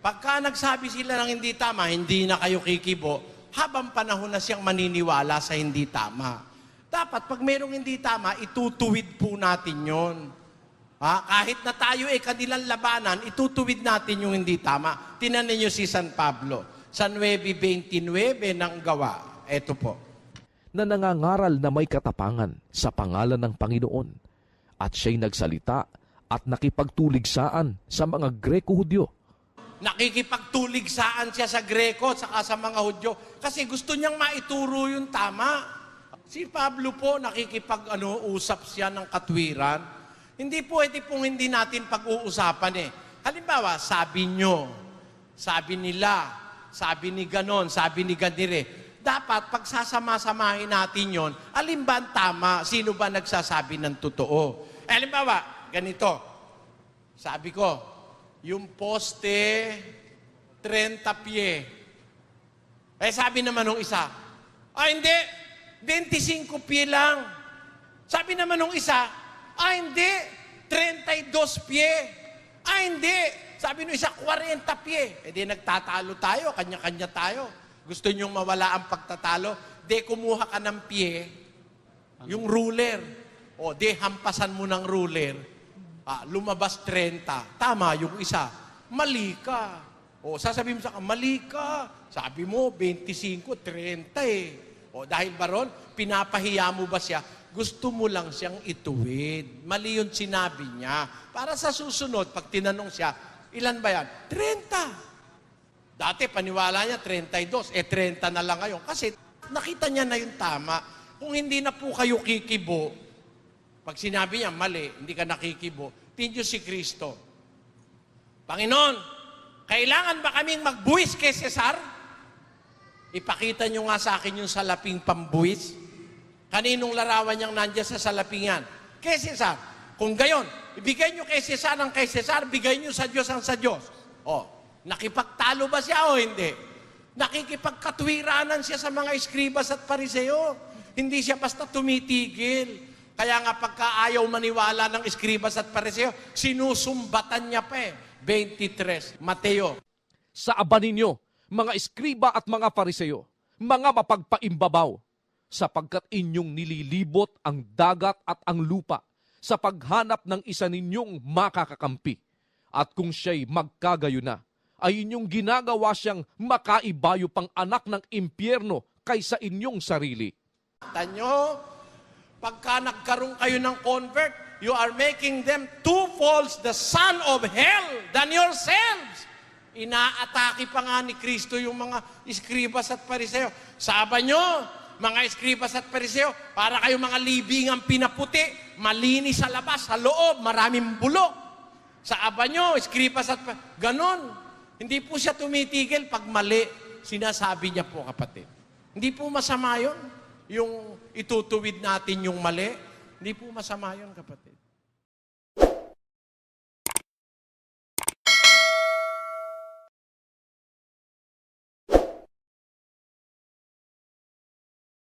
Pagka nagsabi sila ng hindi tama, hindi na kayo kikibo, habang panahon na siyang maniniwala sa hindi tama. Dapat pag merong hindi tama, itutuwid po natin yon. Ha? Kahit na tayo ay kanilang labanan, itutuwid natin yung hindi tama. Tinan niyo si San Pablo. Sa 9.29 ng gawa. Ito po. na nangangaral na may katapangan sa pangalan ng Panginoon at siya'y nagsalita at nakipagtuligsaan sa mga Greko-Hudyo. Nakikipagtuligsaan siya sa Greko at sa mga Hudyo kasi gusto niyang maituro yung tama. Si Pablo po nakikipag ano, usap siya ng katwiran. Hindi pwede pong hindi natin pag-uusapan eh. Halimbawa, sabi nyo, sabi nila, sabi ni ganon, sabi ni ganire. Dapat pagsasama-samahin natin yon, alin ba ang tama? Sino ba nagsasabi ng totoo? Eh, halimbawa, ganito. Sabi ko, yung poste, 30 pie. Eh sabi naman nung isa, ah hindi, 25 pie lang. Sabi naman nung isa, ah hindi, 32 pie. Ah hindi, sabi nung isa, 40 pie. Eh di nagtatalo tayo, kanya-kanya tayo. Gusto nyong mawala ang pagtatalo? De kumuha ka ng pie, yung ruler. O de hampasan mo ng ruler. Ah, lumabas 30. Tama yung isa. Mali ka. O sasabihin mo sa kanya, mali ka. Sabi mo, 25, 30 eh. O dahil ba ron, pinapahiya mo ba siya? Gusto mo lang siyang ituwid. Mali yung sinabi niya. Para sa susunod, pag tinanong siya, ilan ba yan? 30. Dati paniwala niya 32, eh 30 na lang ngayon. Kasi nakita niya na yung tama. Kung hindi na po kayo kikibo, pag sinabi niya mali, hindi ka nakikibo, tinyo si Kristo. Panginoon, kailangan ba kaming magbuwis kay Cesar? Ipakita niyo nga sa akin yung salaping pambuwis. Kaninong larawan niyang nandiyan sa salaping yan? Kay Cesar. Kung gayon, ibigay niyo kay Cesar ang kay Cesar, bigay niyo sa Diyos ang sa Diyos. O, nakipagtalo ba siya o hindi? Nakikipagkatwiranan siya sa mga eskribas at pariseo. Hindi siya basta tumitigil. Kaya nga pagka ayaw maniwala ng eskribas at pariseo, sinusumbatan niya pa eh. 23, Mateo. Sa aba ninyo, mga eskriba at mga fariseyo, mga mapagpaimbabaw, sapagkat inyong nililibot ang dagat at ang lupa sa paghanap ng isa ninyong makakakampi. At kung siya'y magkagayo na, ay inyong ginagawa siyang makaibayo pang anak ng impyerno kaysa inyong sarili. Tanyo, pagka nagkaroon kayo ng convert, you are making them two false the son of hell than yourselves. Inaatake pa nga ni Kristo yung mga iskribas at pariseo. Saba nyo, mga iskribas at pariseo, para kayo mga libingang pinaputi, malinis sa labas, sa loob, maraming bulok. Sa nyo, iskribas at ganon. Hindi po siya tumitigil pag mali, sinasabi niya po kapatid. Hindi po masama yun. Yung itutuwid natin yung mali, hindi po masama yun kapatid.